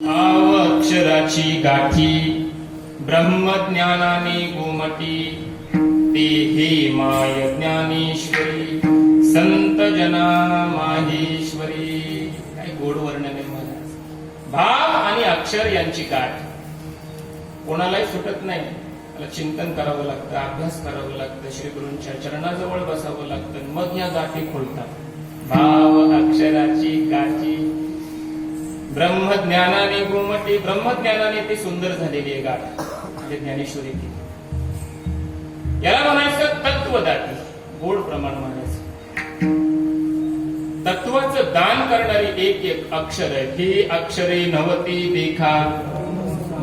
आव अक्षराची गाठी ब्रह्मज्ञानाने गोमटी ते हे माय ज्ञानेश्वरी संत जना माहेश्वरी. काय गोड वर्णन आहे महाराज भाव आणि अक्षर यांची गाठ. कोणालाही सुटत नाही. त्याला चिंतन करावं लागतं अभ्यास करावं लागतं श्री गुरूंच्या चरणाजवळ बसावं लागतं मग या गाठी खोलतात. भाव अक्षराची गाठी ब्रह्मज्ञानाने गुमटी ब्रह्मज्ञानाने ती सुंदर झालेली आहे गाठ. म्हणजे ज्ञानेश्वरी ती. याला म्हणायचं तत्व दाटी गोड प्रमाण म्हणायचं. तत्वाचं दान करणारी एक एक अक्षर आहे. ही अक्षरे नवती देखा.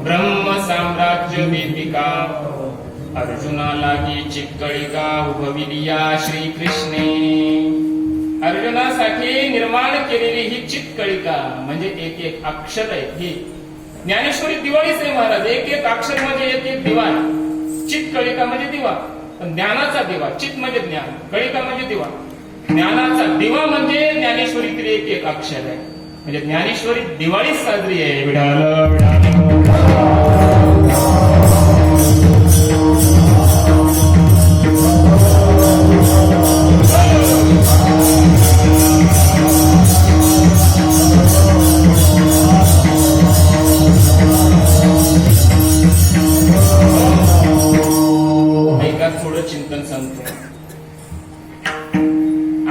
ब्रह्म साम्राज्य वेदिका. अर्जुना लागी चित्कळिका उभविलिया श्रीकृष्णे. अर्जुनासाठी निर्माण केलेली ही चितकळिका म्हणजे एक एक अक्षर आहे ही. ज्ञानेश्वरी दिवाळीच आहे महाराज एक एक अक्षर म्हणजे एक एक दिवा. चितकळिका म्हणजे दिवा ज्ञानाचा दिवा चित म्हणजे ज्ञान कळिका म्हणजे दिवा. ज्ञानाचा दिवा म्हणजे ज्ञानेश्वरीतील एक एक अक्षर आहे. म्हणजे ज्ञानेश्वरी दिवाळीच साजरी आहे. विडाल विडाल. ऐका थोडं चिंतन सांगतो.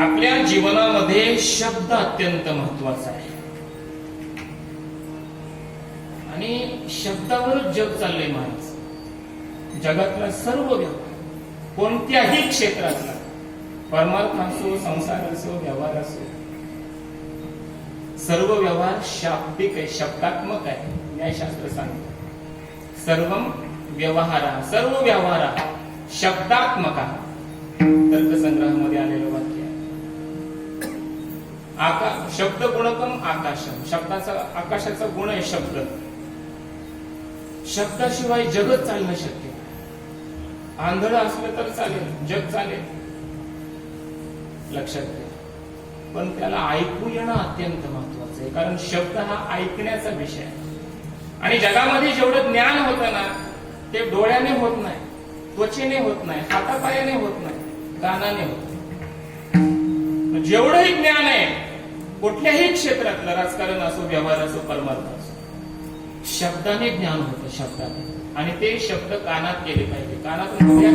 आपल्या जीवनामध्ये शब्द अत्यंत महत्त्वाचा आहे. आणि शब्दावरच जग चाललंय महाराज जगातला सर्व व्यवहार कोणत्याही क्षेत्रातला परमार्थ असो संसार असो व्यवहार असो सर्व व्यवहार शाब्दिक आहे शब्दात्मक आहे न्यायशास्त्र सांगतो. सर्व व्यवहारा सर्व व्यवहारा. शब्दात्मक तर्कसंग्रहामध्ये आलेलं वाक्य आहे. आका शब्द गुणकम आकाशम. शब्दाचा आकाशाचा गुण आहे शब्द. शब्दाशिवाय जगत चालणं शक्य आंधळ असलं तर चालेल जग चालेल. लक्षात घ्या. पण त्याला ऐकू येणं अत्यंत महत्वाचं आहे कारण शब्द हा ऐकण्याचा विषय आहे. आणि जगामध्ये जेवढं ज्ञान होतं ना ते डोळ्याने होत नाही. त्वचेने होत नाही हातापायाने होत नाही कानाने होत. नाही. जेवढंही ज्ञान आहे कुठल्याही क्षेत्रातलं राजकारण असो व्यवहार असो परमार्थ असो शब्दाने ज्ञान होतं शब्दाने. आणि ते शब्द कानात गेले पाहिजे. कानातून म्हणजे